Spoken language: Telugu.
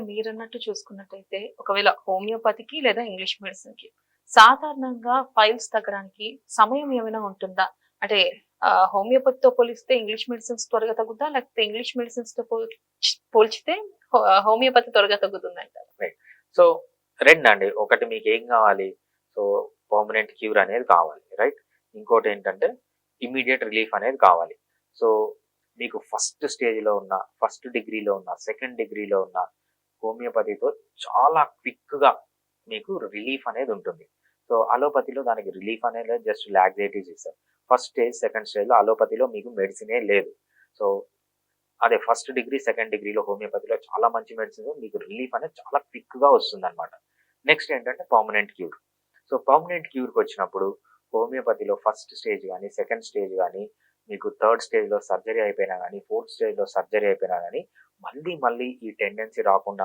మీరన్నట్టు చూసుకున్నట్టయితే ఒకవేళ హోమియోపతికి లేదా ఇంగ్లీష్ మెడిసిన్కి సాధారణంగా ఫైల్స్ తగ్గడానికి సమయం ఏమైనా ఉంటుందా? అంటే హోమియోపతితో పోలిస్తే ఇంగ్లీష్ మెడిసిన్స్ త్వరగా తగ్గుద్దా? లేకపోతే ఇంగ్లీష్ మెడిసిన్స్తో పోల్చితే హోమియోపతి త్వరగా తగ్గుతుంది సో రెండు అండి ఒకటి మీకు ఏం కావాలి? సో పర్మనెంట్ క్యూర్ అనేది కావాలి. రైట్ ఇంకోటి ఏంటంటే ఇమీడియట్ రిలీఫ్ అనేది కావాలి. సో మీకు ఫస్ట్ స్టేజ్లో ఉన్న ఫస్ట్ డిగ్రీలో ఉన్న సెకండ్ డిగ్రీలో ఉన్న హోమియోపతితో చాలా క్విక్గా మీకు రిలీఫ్ అనేది ఉంటుంది. సో అలోపతిలో దానికి రిలీఫ్ అనేది జస్ట్ లాగ్జేటివ్స్ ఇస్తారు ఫస్ట్ స్టేజ్ సెకండ్ స్టేజ్లో అలోపతిలో మీకు మెడిసినే లేదు. సో అదే ఫస్ట్ డిగ్రీ సెకండ్ డిగ్రీలో హోమియోపతిలో చాలా మంచి మెడిసిన్ మీకు రిలీఫ్ అనేది చాలా క్విక్గా వస్తుంది అనమాట నెక్స్ట్ ఏంటంటే పర్మనెంట్ క్యూర్. సో పర్మనెంట్ క్యూర్కి వచ్చినప్పుడు హోమియోపతిలో ఫస్ట్ స్టేజ్ కానీ సెకండ్ స్టేజ్ కానీ మీకు థర్డ్ స్టేజ్లో సర్జరీ అయిపోయినా కానీ ఫోర్త్ స్టేజ్లో సర్జరీ అయిపోయినా కానీ మళ్ళీ మళ్ళీ ఈ టెండెన్సీ రాకుండా